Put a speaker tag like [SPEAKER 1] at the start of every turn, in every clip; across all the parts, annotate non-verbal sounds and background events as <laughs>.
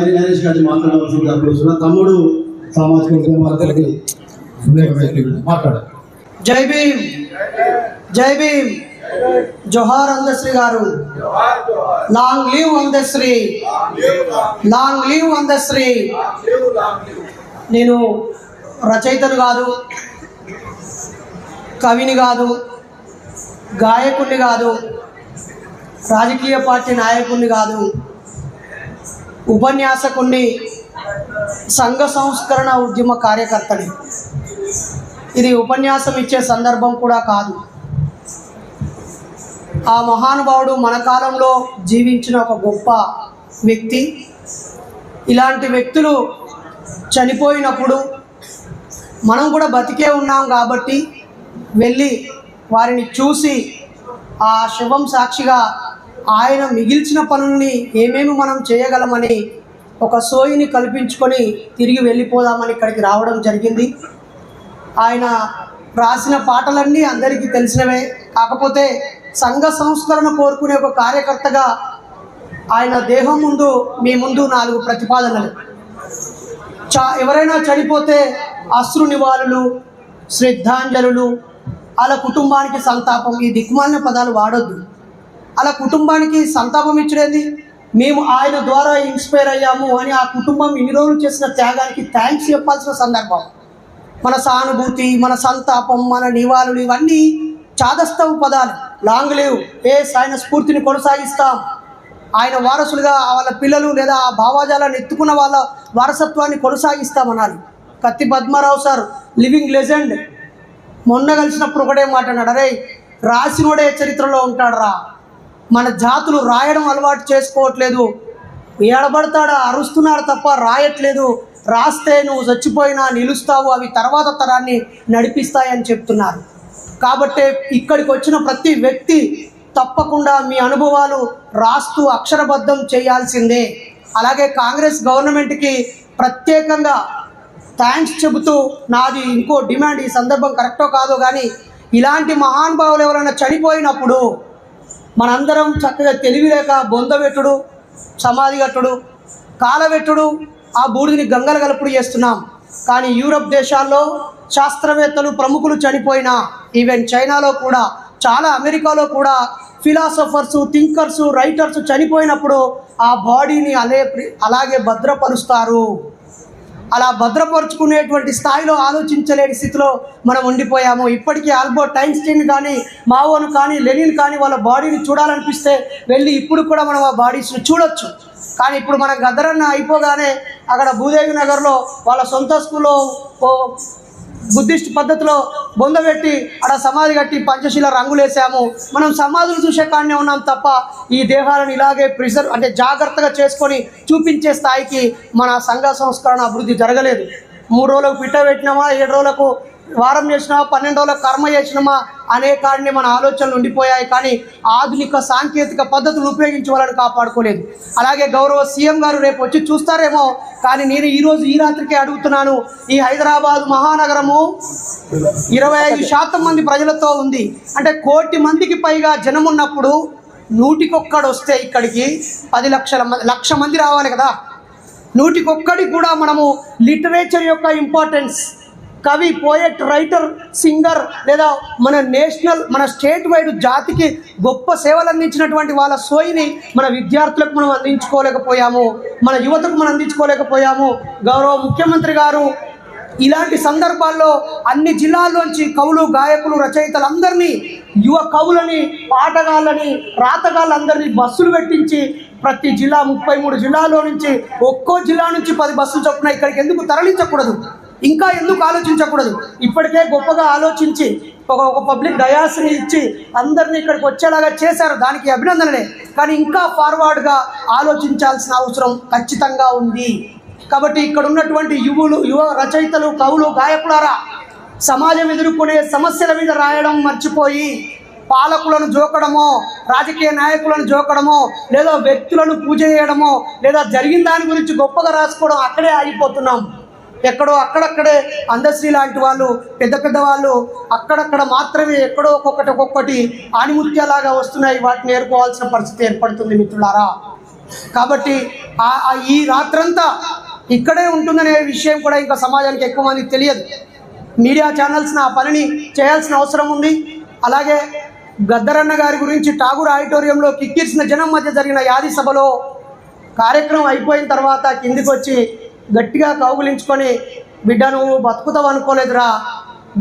[SPEAKER 1] మరి గణేష్ గారిని మాట్లాడవలసిందిగా కోరుతున్నా తమ్ముడు సామాజిక ఉద్యమాలకి మాట్లాడారు.
[SPEAKER 2] జై భీమ్. జై భీమ్. జోహార్ అందశ్రీ గారు. Long live Andasri long live Andasri నేను రచయితను కాదు కవిని కాదు గాయకుడిని కాదు రాజకీయ పార్టీ నాయకుడిని కాదు ఉపన్యాసకుణ్ణి సంఘ సంస్కరణ ఉద్యమ కార్యకర్తని. ఇది ఉపన్యాసం ఇచ్చే సందర్భం కూడా కాదు. ఆ మహానుభావుడు మన కాలంలో జీవించిన ఒక గొప్ప వ్యక్తి. ఇలాంటి వ్యక్తులు చనిపోయినప్పుడు మనం కూడా బతికే ఉన్నాం కాబట్టి వెళ్ళి వారిని చూసి ఆ శవం సాక్షిగా ఆయన మిగిల్చిన పనుల్ని ఏమేమి మనం చేయగలమని ఒక సోయిని కల్పించుకొని తిరిగి వెళ్ళిపోదామని ఇక్కడికి రావడం జరిగింది. ఆయన రాసిన పాటలన్నీ అందరికీ తెలిసినవే. కాకపోతే సంఘ సంస్కరణ కోరుకునే ఒక కార్యకర్తగా ఆయన దేహం ముందు మీ ముందు నాలుగు ప్రతిపాదనలు. చా ఎవరైనా చనిపోతే అశ్రు నివాళులు శ్రద్ధాంజలులు అలా కుటుంబానికి సంతాపం ఈ దిక్కుమాలిన పదాలు వాడొద్దు. అలా కుటుంబానికి సంతాపం ఇచ్చడేది మేము ఆయన ద్వారా ఇన్స్పైర్ అయ్యాము అని ఆ కుటుంబం ఇన్ని రోజులు చేసిన త్యాగానికి థ్యాంక్స్ చెప్పాల్సిన సందర్భం. మన సానుభూతి మన సంతాపం మన నివాళులు ఇవన్నీ చాదస్తవు పదాలు. Long leave. ఏస్ ఆయన స్ఫూర్తిని కొనసాగిస్తాం. ఆయన వారసులుగా వాళ్ళ పిల్లలు లేదా ఆ భావాజాలను ఎత్తుకున్న వాళ్ళ వారసత్వాన్ని కొనసాగిస్తామనాలి కత్తి పద్మారావు సార్ లివింగ్ లెజెండ్. మొన్న కలిసినప్పుడు ఒకటే మాట అన్నాడు అరే రాసినోడే చరిత్రలో ఉంటాడురా. మన జాతులు రాయడం అలవాటు చేసుకోవట్లేదు. ఏడబడతాడా? అరుస్తున్నాడు తప్ప రాయట్లేదు. రాస్తే నువ్వు చచ్చిపోయినా నిలుస్తావు. అవి తర్వాత తరాన్ని నడిపిస్తాయని చెప్తున్నారు. కాబట్టి ఇక్కడికి వచ్చిన ప్రతి వ్యక్తి తప్పకుండా మీ అనుభవాలు రాస్తూ అక్షరబద్ధం చేయాల్సిందే. అలాగే కాంగ్రెస్ గవర్నమెంట్కి ప్రత్యేకంగా థ్యాంక్స్ చెబుతూ నాది ఇంకో డిమాండ్ ఈ సందర్భం కరెక్టో కాదో కానీ ఇలాంటి మహానుభావులు ఎవరైనా చనిపోయినప్పుడు మనందరం చక్కగా తెలివిలేక బొందబెట్టుడు సమాధి కట్టుడు కాలబెట్టుడు ఆ బూడిదని గంగల గలుపుడు చేస్తున్నాం. కానీ యూరప్ దేశాల్లో శాస్త్రవేత్తలు ప్రముఖులు చనిపోయినా ఈవెన్ చైనాలో కూడా చాలా అమెరికాలో కూడా ఫిలాసఫర్సు థింకర్స్ రైటర్స్ చనిపోయినప్పుడు ఆ బాడీని అలే అలాగే భద్రపరుస్తారు. అలా భద్రపరుచుకునేటువంటి స్థాయిలో ఆలోచించలేని స్థితిలో మనం ఉండిపోయాము. ఇప్పటికీ ఆల్బర్ట్ ఐన్స్టీన్ కానీ మావోను కానీ లెనిన్ కానీ వాళ్ళ బాడీని చూడాలనిపిస్తే వెళ్ళి ఇప్పుడు కూడా మనం ఆ బాడీస్ని చూడొచ్చు. కానీ ఇప్పుడు మన గద్దరన్న అయిపోగానే అక్కడ భూదేవి నగర్లో వాళ్ళ సొంత స్కూల్లో ఓ బుద్ధిస్ట్ పద్ధతిలో బొందబెట్టి అక్కడ సమాధి కట్టి పంచశీల రంగులేసాము. మనం సమాధులు చూసే కాడనే ఉన్నాం తప్ప ఈ దేహాలను ఇలాగే ప్రిజర్వ్ అంటే జాగ్రత్తగా చేసుకొని చూపించే స్థాయికి మన సంఘ సంస్కరణ అభివృద్ధి జరగలేదు. మూడు రోజులకు పిట్ట పెట్టినామా ఏడు రోజులకు వారం చేసినామా పన్నెండు రోజుల కర్మ చేసినామా అనే కాడిని మన ఆలోచనలు ఉండిపోయాయి. కానీ ఆధునిక సాంకేతిక పద్ధతులు ఉపయోగించి వాళ్ళని కాపాడుకోలేదు. అలాగే గౌరవ సీఎం గారు రేపు వచ్చి చూస్తారేమో కానీ నేను ఈరోజు ఈ రాత్రికే అడుగుతున్నాను ఈ హైదరాబాద్ మహానగరము ఇరవై ఐదు శాతం మంది ప్రజలతో ఉంది. అంటే కోటి మందికి పైగా జనం ఉన్నప్పుడు నూటికొక్కడు వస్తే ఇక్కడికి పది లక్షల మంది లక్ష మంది రావాలి కదా. నూటికొక్కడికి కూడా మనము లిటరేచర్ యొక్క ఇంపార్టెన్స్ కవి పోయట్ రైటర్ సింగర్ లేదా మన నేషనల్ మన స్టేట్ వైడ్ జాతికి గొప్ప సేవలు అందించినటువంటి వాళ్ళ సోయిని మన విద్యార్థులకు మనం అందించుకోలేకపోయాము. మన యువతకు మనం అందించుకోలేకపోయాము. గౌరవ ముఖ్యమంత్రి గారు ఇలాంటి సందర్భాల్లో అన్ని జిల్లాల్లోంచి కవులు గాయకులు రచయితలు అందరినీ యువ కవులని పాటగాళ్ళని రాతగాళ్ళందరినీ బస్సులు పెట్టించి ప్రతి జిల్లా ముప్పై మూడు జిల్లాలో నుంచి ఒక్కో జిల్లా నుంచి పది బస్సులు చొప్పున ఇక్కడికి ఎందుకు తరలించకూడదు? ఇంకా ఎందుకు ఆలోచించకూడదు? ఇప్పటికే గొప్పగా ఆలోచించి ఒక ఒక పబ్లిక్ డయాస్ని ఇచ్చి అందరినీ ఇక్కడికి వచ్చేలాగా చేశారు. దానికి అభినందనలే. కానీ ఇంకా ఫార్వర్డ్గా ఆలోచించాల్సిన అవసరం ఖచ్చితంగా ఉంది. కాబట్టి ఇక్కడ ఉన్నటువంటి యువులు యువ రచయితలు కవులు గాయకులారా సమాజం ఎదుర్కొనే సమస్యల మీద రాయడం మర్చిపోయి పాలకులను జోకడమో రాజకీయ నాయకులను జోకడమో లేదా వ్యక్తులను పూజ చేయడమో లేదా జరిగిన దాని గురించి గొప్పగా రాసుకోవడం అక్కడే ఆగిపోతున్నాం. ఎక్కడో అక్కడక్కడే అందశ్రీ లాంటి వాళ్ళు పెద్ద పెద్ద వాళ్ళు అక్కడక్కడ మాత్రమే ఎక్కడో ఒక్కొక్కటి ఒక్కొక్కటి ఆణిముత్యాలాగా వస్తున్నాయి. వాటిని ఏర్కోవాల్సిన పరిస్థితి ఏర్పడుతుంది మిత్రులారా. కాబట్టి ఈ రాత్రంతా ఇక్కడే ఉంటుందనే విషయం కూడా ఇంకా సమాజానికి ఎక్కువ మందికి తెలియదు. మీడియా ఛానల్స్ నా పనిని చేయాల్సిన అవసరం ఉంది. అలాగే గద్దరన్న గారి గురించి ఠాగూర్ ఆడిటోరియంలో కిక్కిర్చిన జనం మధ్య జరిగిన యాది సభలో కార్యక్రమం అయిపోయిన తర్వాత కిందికి వచ్చి గట్టిగా కౌగులించుకొని బిడ్డ నువ్వు బతుకుతావు అనుకోలేదురా.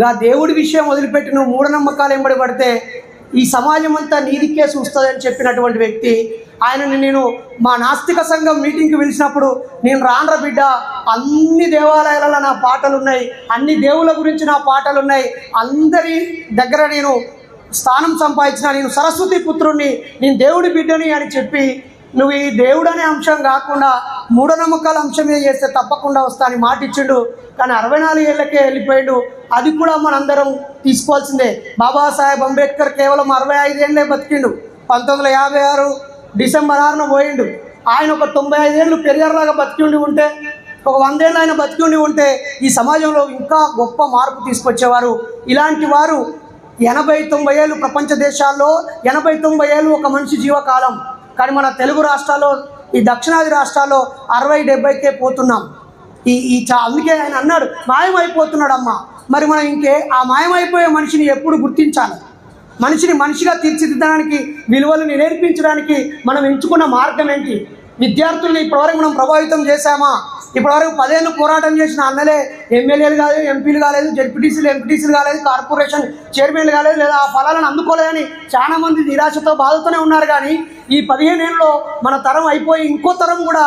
[SPEAKER 2] గా దేవుడి విషయం వదిలిపెట్టి నువ్వు మూఢనమ్మకాలు ఎంబడి పడితే ఈ సమాజం అంతా నీదికే చూస్తుందని చెప్పినటువంటి వ్యక్తి ఆయనని నేను మా నాస్తిక సంఘం మీటింగ్కి పిలిచినప్పుడు నేను రాన్ర బిడ్డ అన్ని దేవాలయాలలో నా పాటలు ఉన్నాయి అన్ని దేవుళ్ళ గురించి నా పాటలు ఉన్నాయి అందరి దగ్గర నేను స్థానం సంపాదించిన నేను సరస్వతి పుత్రుణ్ణి నేను దేవుడి బిడ్డని అని చెప్పి నువ్వు ఈ దేవుడు అనే అంశం కాకుండా మూఢనమ్మకాల అంశం మీద చేస్తే తప్పకుండా వస్తా అని మాట ఇచ్చిండు. కానీ అరవై నాలుగు ఏళ్ళకే వెళ్ళిపోయాడు. అది కూడా మనందరం తీసుకోవాల్సిందే. బాబాసాహెబ్ అంబేద్కర్ కేవలం అరవై ఐదేళ్ళే బతికిండు. పంతొమ్మిది వందల యాభై ఆరు డిసెంబర్ ఆరున పోయిండు. ఆయన ఒక తొంభై ఐదేళ్ళు పెరియార్లాగా బతికి ఉండి ఉంటే ఒక వందేళ్ళు ఆయన బతికి ఉండి ఉంటే ఈ సమాజంలో ఇంకా గొప్ప మార్పు తీసుకొచ్చేవారు. ఇలాంటి వారు ఎనభై తొంభై ఏళ్ళు ప్రపంచ దేశాల్లో ఎనభై తొంభై ఏళ్ళు ఒక మనిషి జీవకాలం. కానీ మన తెలుగు రాష్ట్రాల్లో ఈ దక్షిణాది రాష్ట్రాల్లో అరవై డెబ్బైకే పోతున్నాం. ఈ ఈ చా అందుకే ఆయన అన్నాడు మాయమైపోతున్నాడమ్మా. మరి మనం ఇంకే ఆ మాయమైపోయే మనిషిని ఎప్పుడు గుర్తించాలి? మనిషిని మనిషిగా తీర్చిదిద్దడానికి విలువలను నేర్పించడానికి మనం ఎంచుకున్న మార్గం ఏంటి? విద్యార్థుల్ని ఇప్పటివరకు మనం ప్రభావితం చేశామా? ఇప్పటివరకు పదేళ్ళు పోరాటం చేసిన అన్నలే ఎమ్మెల్యేలు కాలేదు ఎంపీలు కాలేదు జడ్పీటీసీలు ఎంపీటీసీలు కాలేదు కార్పొరేషన్ చైర్మన్లు కాలేదు లేదా ఆ ఫలాలను అందుకోలేదని చాలా మంది నిరాశతో బాధతోనే ఉన్నారు. కానీ ఈ పదిహేను ఏళ్ళలో మన తరం అయిపోయి ఇంకో తరం కూడా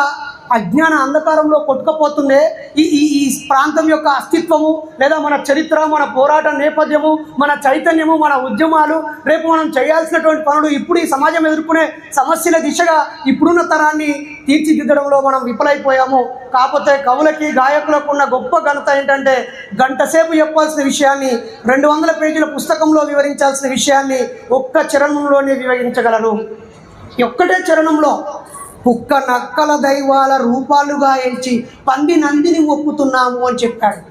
[SPEAKER 2] అజ్ఞాన అంధకారంలో కొట్టుకపోతుందే ఈ ఈ ఈ ప్రాంతం యొక్క అస్తిత్వము లేదా మన చరిత్ర మన పోరాట నేపథ్యము మన చైతన్యము మన ఉద్యమాలు రేపు మనం చేయాల్సినటువంటి పనులు ఇప్పుడు ఈ సమాజం ఎదుర్కొనే సమస్యల దిశగా ఇప్పుడున్న తరాన్ని తీర్చిదిద్దడంలో మనం విఫలైపోయాము. కాకపోతే కవులకి గాయకులకు ఉన్న గొప్ప ఘనత ఏంటంటే గంటసేపు చెప్పాల్సిన విషయాన్ని రెండు వందల పేజీల పుస్తకంలో వివరించాల్సిన విషయాన్ని ఒక్క చరణంలోనే వివరించగలరు ఒక్కటే చరణంలో కుక్క నక్కల దైవాల రూపాలుగా ఎంచి పంది నందిని ఒప్పుతున్నాము అని చెప్పాడు.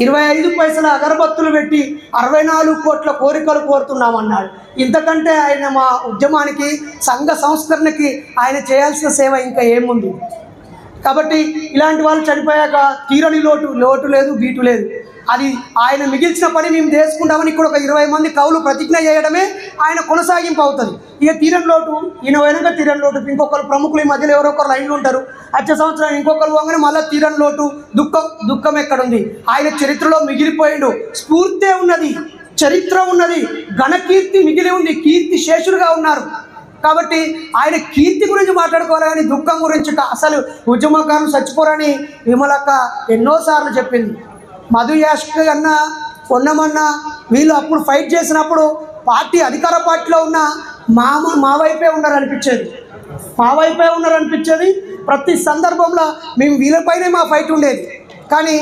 [SPEAKER 2] ఇరవై ఐదు పైసల అగరబత్తులు పెట్టి అరవై నాలుగు కోట్ల కోరికలు కోరుతున్నామన్నాడు ఇంతకంటే ఆయన మా ఉద్యమానికి సంఘ సంస్కరణకి ఆయన చేయాల్సిన సేవ ఇంకా ఏముంది? కాబట్టి ఇలాంటి వాళ్ళు చనిపోయాక తీరని లోటు లోటు లేదు బీటు లేదు. అది ఆయన మిగిల్చిన పని మేము చేసుకుంటామని ఇక్కడ ఒక ఇరవై మంది కవులు ప్రతిజ్ఞ చేయడమే ఆయన కొనసాగింపు అవుతుంది. ఇక తీరని లోటు ఈయన వెనక తీరని లోటు ఇంకొకరు ప్రముఖులు ఈ మధ్యలో ఎవరో ఒకరు లైన్లు ఉంటారు. వచ్చే సంవత్సరం ఇంకొకరు పోగానే మళ్ళీ తీరని లోటు దుఃఖం దుఃఖం ఎక్కడుంది? ఆయన చరిత్రలో మిగిలిపోయిండు. స్ఫూర్తే ఉన్నది చరిత్ర ఉన్నది ఘనకీర్తి మిగిలి ఉంది కీర్తి శేషులుగా ఉన్నారు. కాబట్టి ఆయన కీర్తి గురించి మాట్లాడుకోవాలి కానీ దుఃఖం గురించి అసలు ఉద్యమకారులు చచ్చిపోరని విమలక్క ఎన్నోసార్లు చెప్పింది. మధు యాష్క అన్నా పొన్నమన్న వీళ్ళు అప్పుడు ఫైట్ చేసినప్పుడు పార్టీ అధికార పార్టీలో ఉన్న మా మా వైపే ఉన్నారనిపించేది. మా వైపే ఉన్నారనిపించేది. ప్రతి సందర్భంలో మేము వీళ్ళపైనే మా ఫైట్ ఉండేది. కానీ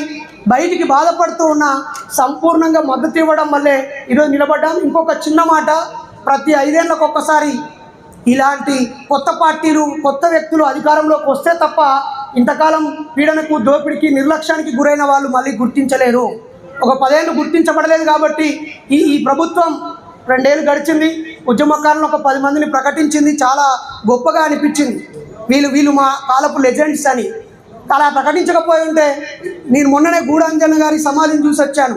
[SPEAKER 2] బయటికి బాధపడుతూ ఉన్న సంపూర్ణంగా మద్దతు ఇవ్వడం వల్లే ఈరోజు నిలబడ్డాం. ఇంకొక చిన్న మాట ప్రతి ఐదేళ్ళకు ఒక్కసారి ఇలాంటి కొత్త పార్టీలు కొత్త వ్యక్తులు అధికారంలోకి వస్తే తప్ప ఇంతకాలం పీడనకు దోపిడికి నిర్లక్ష్యానికి గురైన వాళ్ళు మళ్ళీ గుర్తించలేరు. ఒక పదేళ్ళు గుర్తించబడలేదు కాబట్టి ఈ ఈ ప్రభుత్వం రెండేళ్ళు గడిచింది ఉద్యమకారులను ఒక పది మందిని ప్రకటించింది చాలా గొప్పగా అనిపించింది. వీళ్ళు వీళ్ళు మా కాలపు లెజెండ్స్ అని. అలా ప్రకటించకపోయి ఉంటే నేను మొన్ననే గూడాంజన గారి సమాధిని చూసి వచ్చాను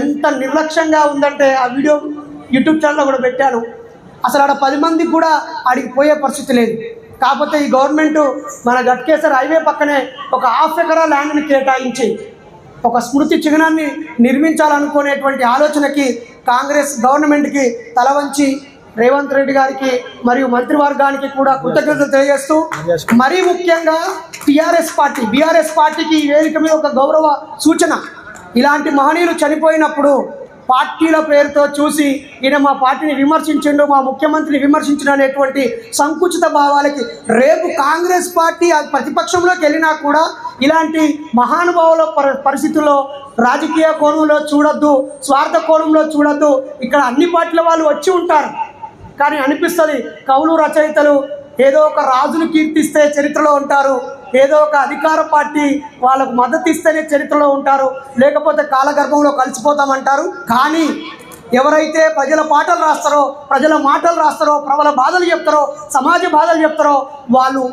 [SPEAKER 2] ఎంత నిర్లక్ష్యంగా ఉందంటే ఆ వీడియో యూట్యూబ్ ఛానల్లో కూడా పెట్టాను. అసలు ఆడ పది మంది కూడా ఆడికి పోయే పరిస్థితి లేదు. కాకపోతే ఈ గవర్నమెంట్ మన గట్కేసర్ హైవే పక్కనే ఒక హాఫ్ ఎకరా ల్యాండ్ని కేటాయించి ఒక స్మృతి చిహ్నాన్ని నిర్మించాలనుకునేటువంటి ఆలోచనకి కాంగ్రెస్ గవర్నమెంట్కి తల వంచి రేవంత్ రెడ్డి గారికి మరియు మంత్రివర్గానికి కూడా కృతజ్ఞతలు తెలియజేస్తూ మరీ ముఖ్యంగా టీఆర్ఎస్ పార్టీ బీఆర్ఎస్ పార్టీకి ఈ వేదిక మీద ఒక గౌరవ సూచన. ఇలాంటి మహనీయులు చనిపోయినప్పుడు పార్టీల పేరుతో చూసి ఈయన మా పార్టీని విమర్శించిండు మా ముఖ్యమంత్రిని విమర్శించిన అనేటువంటి సంకుచిత భావాలకి రేపు కాంగ్రెస్ పార్టీ ప్రతిపక్షంలోకి వెళ్ళినా కూడా ఇలాంటి మహానుభావుల పరి పరిస్థితుల్లో రాజకీయ కోణంలో చూడొద్దు స్వార్థ కోణంలో చూడొద్దు ఇక్కడ అన్ని పార్టీల వాళ్ళు వచ్చి ఉంటారు. కానీ అనిపిస్తుంది కవులు రచయితలు ఏదో ఒక రాజును కీర్తిస్తే చరిత్రలో ఉంటారు. ఏదో ఒక అధికార పార్టీ వాళ్ళకు మద్దతు ఇస్తేనే చరిత్రలో ఉంటారు. లేకపోతే కాలగర్భంలో కలిసిపోతామంటారు. కానీ ఎవరైతే ప్రజల పాటలు రాస్తారో ప్రజల మాటలు రాస్తారో ప్రబల బాధలు చెప్తారో సమాజ బాధలు చెప్తారో వాళ్ళు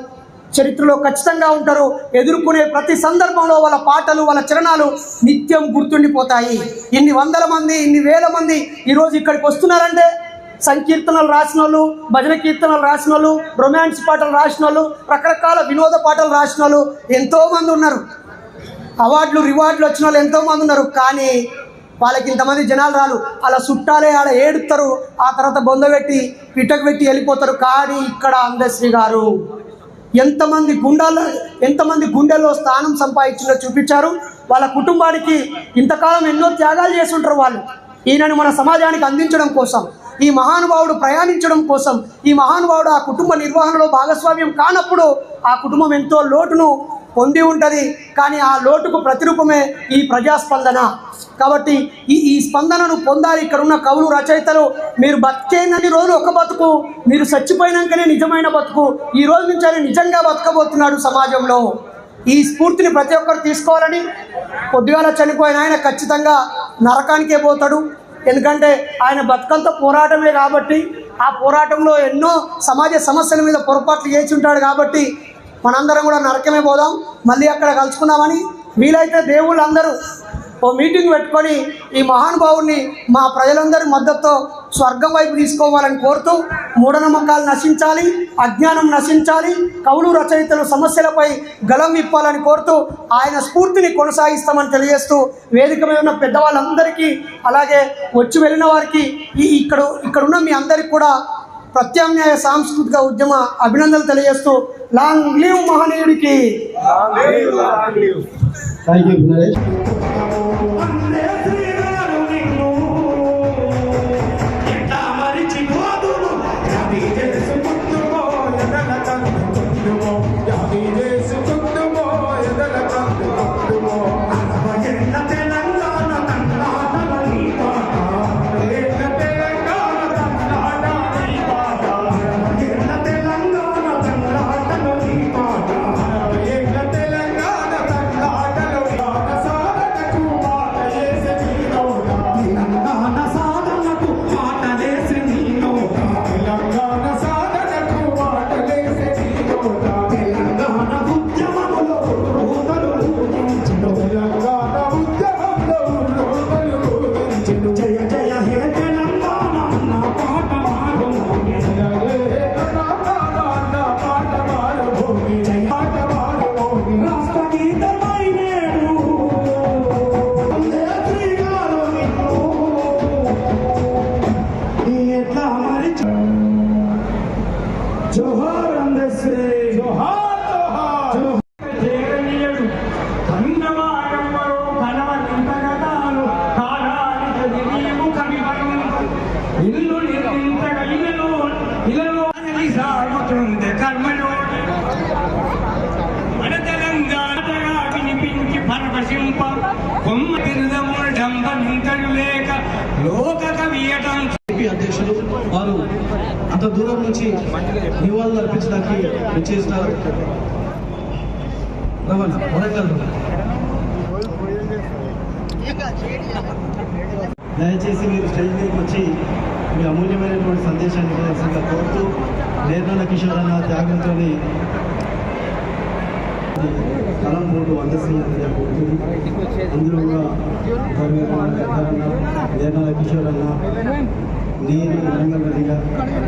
[SPEAKER 2] చరిత్రలో ఖచ్చితంగా ఉంటారు. ఎదుర్కొనే ప్రతి సందర్భంలో వాళ్ళ పాటలు వాళ్ళ చరణాలు నిత్యం గుర్తుండిపోతాయి. ఇన్ని వందల మంది ఇన్ని వేల మంది ఈరోజు ఇక్కడికి వస్తున్నారంటే సంకీర్తనలు రాసిన వాళ్ళు భజన కీర్తనలు రాసిన వాళ్ళు రొమాన్స్ పాటలు రాసిన వాళ్ళు రకరకాల వినోద పాటలు రాసిన వాళ్ళు ఎంతోమంది ఉన్నారు. అవార్డులు రివార్డులు వచ్చిన వాళ్ళు ఎంతోమంది ఉన్నారు. కానీ వాళ్ళకి ఇంతమంది జనాలు రాలు అలా చుట్టాలే ఆడ ఏడుస్తారు ఆ తర్వాత బొంద పెట్టి పిట్టకు పెట్టి వెళ్ళిపోతారు. కానీ ఇక్కడ అందశ్రీ గారు ఎంతమంది గుండాల్లో ఎంతమంది గుండెల్లో స్థానం సంపాదించిందో చూపించారు. వాళ్ళ కుటుంబానికి ఇంతకాలం ఎన్నో త్యాగాలు చేసి ఉంటారు వాళ్ళు. ఈయనని మన సమాజానికి అందించడం కోసం. ఈ మహానుభావుడు ప్రయాణించడం కోసం ఈ మహానుభావుడు ఆ కుటుంబ నిర్వహణలో భాగస్వామ్యం కానప్పుడు ఆ కుటుంబం ఎంతో లోటును పొంది ఉంటుంది. కానీ ఆ లోటుకు ప్రతిరూపమే ఈ ప్రజాస్పందన. కాబట్టి ఈ ఈ స్పందనను పొందాలి. ఇక్కడ ఉన్న కవులు రచయితలు మీరు బతికేనని రోజు ఒక బతుకు మీరు చచ్చిపోయినాకనే నిజమైన బతుకు ఈ రోజు నుంచి ఆయన నిజంగా బతకబోతున్నాడు సమాజంలో. ఈ స్ఫూర్తిని ప్రతి ఒక్కరు తీసుకోవాలని పొద్దుగాల చనిపోయిన ఆయన ఖచ్చితంగా నరకానికే పోతాడు. ఎందుకంటే ఆయన బతుకంతా పోరాటమే కాబట్టి ఆ పోరాటంలో ఎన్నో సమాజ సమస్యల మీద పొరపాట్లు చేసి ఉంటాడు కాబట్టి మనందరం కూడా నరకమే పోదాం. మళ్ళీ అక్కడ కలుసుకుందామని వీలైతే దేవుళ్ళు అందరూ ఓ మీటింగ్ పెట్టుకొని ఈ మహానుభావుని మా ప్రజలందరి మద్దతుతో స్వర్గం వైపు తీసుకోవాలని కోరుతూ మూఢనమ్మకాలు నశించాలి అజ్ఞానం నశించాలి కవులు రచయితలు సమస్యలపై గలం విప్పాలని కోరుతూ ఆయన స్ఫూర్తిని కొనసాగిస్తామని తెలియజేస్తూ వేదిక మీద ఉన్న పెద్దవాళ్ళందరికీ అలాగే వచ్చి వెళ్ళిన వారికి ఈ ఇక్కడ ఇక్కడ ఉన్న మీ అందరికీ కూడా ప్రత్యామ్నాయ సాంస్కృతిక ఉద్యమ అభినందనలు తెలియజేస్తూ లాంగ్ లీవ్ మహనీయుడికి.
[SPEAKER 3] లోక కవియటం
[SPEAKER 4] అధ్యక్షులు వారు అంత దూరం నుంచి నివాళులు అర్పించడానికి వచ్చేసినారు రమణ వరంగల్ దయచేసి మీరు స్టేజ్ మీదకి వచ్చి మీ అమూల్యమైనటువంటి సందేశాన్ని ఇవ్వాల్సిందిగా కోరుతూ నేర్నల కిషోర్ అన్న త్యాగంతో కలం పోటు అందశ్రీగా కోరుతుంది అందులో కూడా నేర్నల కిషోర్ అన్న నేను రంగం రెడ్డిగా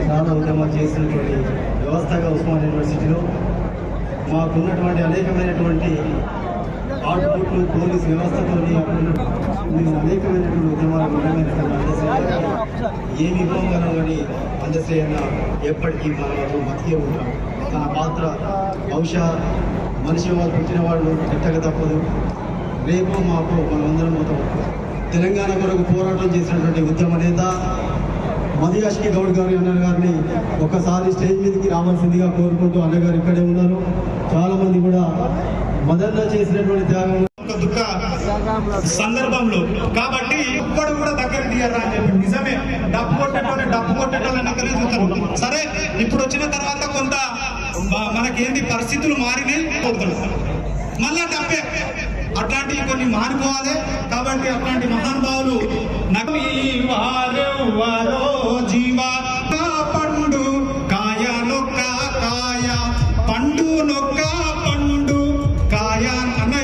[SPEAKER 4] చాలా ఉద్యమాలు చేసినటువంటి వ్యవస్థగా ఉస్మాన్ యూనివర్సిటీలో మాకున్నటువంటి అనేకమైనటువంటి ఆటోట్లు పోలీస్ వ్యవస్థతో మేము అనేకమైనటువంటి ఉద్యమాలు ఉండమైనటువంటి అందశ్రీ గారికి ఏ కానీ అందశ్రీ ఎప్పటికీ మనం బతికే ఉంటాం తన పాత్ర బహుశా మనిషి వాళ్ళు పుట్టిన వాళ్ళు ఎట్టక తప్పదు. రేపు మాకు మనమందరం పోతాం. తెలంగాణ కొరకు పోరాటం చేసినటువంటి ఉద్యమ నేత మదియాష్కి గౌడ్ గారి అన్న గారిని ఒకసారి స్టేజ్ మీదకి రావాల్సిందిగా కోరుకుంటూ అన్నగారు ఇక్కడే ఉన్నారు. చాలామంది కూడా మదన్న చేసినటువంటి త్యాగం
[SPEAKER 5] దుఃఖ సందర్భంలో. కాబట్టి ఇప్పుడు కూడా దగ్గర తీయరా అని చెప్పి నిజమే. డబ్బు కొట్టేటోనే డబ్బు కొట్టేటోళ్ళని అక్కడే చూస్తారు. సరే ఇప్పుడు వచ్చిన తర్వాత కొంత మనకేంటి పరిస్థితులు మారినాయి కొడుతున్నాం మళ్ళా తప్పే. అట్లాంటివి కొన్ని మారిపోవాలి కాబట్టి అట్లాంటి మహానుభావులు జీవా. పండు అన్న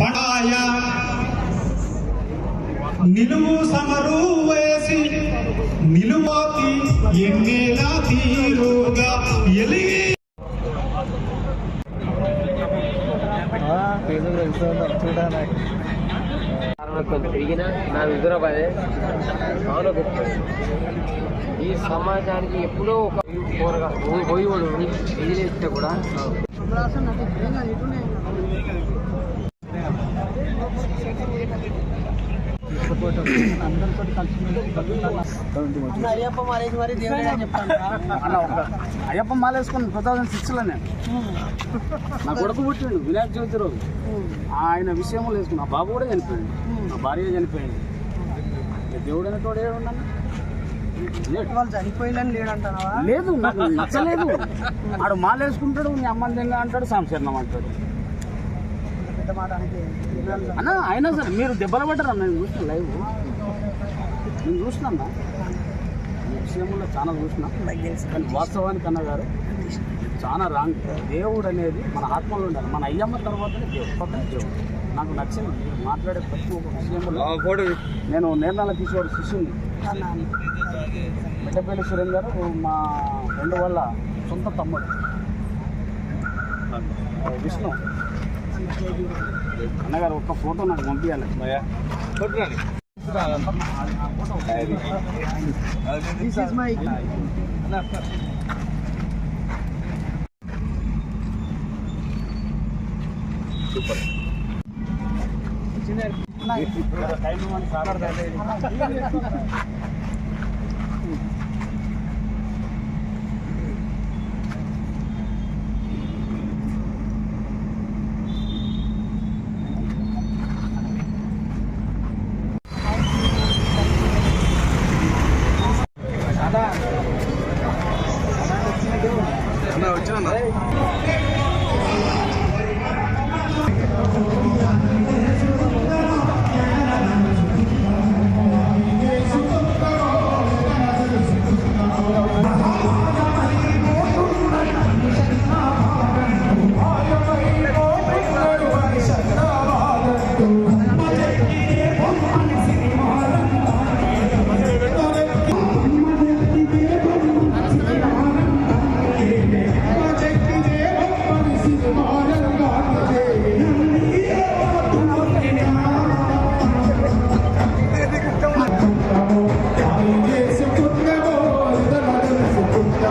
[SPEAKER 5] పడాయ. నిలువు సమరు వే చేసి నిలువాతి ఎన్నేలా తీరుగా ఎలిగి
[SPEAKER 6] కొంచెం నా హుజురాబాదే అవును ఈ సమాజానికి ఎప్పుడో ఒక పోరగా పోయి వాడు వదిలేస్తే కూడా
[SPEAKER 2] అయ్యప్ప మారేది మరి దేవుడే అని చెప్తాను
[SPEAKER 7] అన్న ఒక అయ్యప్ప మాల టూ థౌజండ్ సిక్స్లో నేను నా కొడుకు పుట్టిండు వినాయక చవితి రోజు ఆయన విషయంలో వేసుకుని నా బాబు కూడా చనిపోయింది నా భార్య చనిపోయింది దేవుడు అనేటోడు ఏడు ఉన్నాను
[SPEAKER 2] వాళ్ళు చనిపోయిందని లేడంటావా
[SPEAKER 7] లేదు నాకు నచ్చలేదు. ఆడు మాలేసుకుంటాడు నీ అమ్మ అంటాడు సంశరణం అంటాడు అన్న అయినా సరే మీరు దెబ్బలు పడ్డారు నేను చూసిన లైవ్. నేను చూసిన అన్న. విషయంలో చాలా చూసిన కానీ వాస్తవానికి అన్న గారు చాలా రాంగ్. దేవుడు అనేది మన ఆత్మలో ఉండాలి. మన అయ్యమ్మ తర్వాతనే దేవుడు పక్కన దేవుడు. నాకు నచ్చింది. మీరు మాట్లాడే ప్రతి ఒక్క విషయంలో నేను నేర్నాల కిషోర్ శిష్యుని మిట్టపల్లి సురేందర్ మా రెండు వాళ్ళ సొంత తమ్ముడు. విష్ణు. అన్నగారు ఒక్క ఫోటో నాకు పంపించాలి
[SPEAKER 2] is my
[SPEAKER 7] time sir <laughs>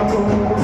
[SPEAKER 1] I'm going to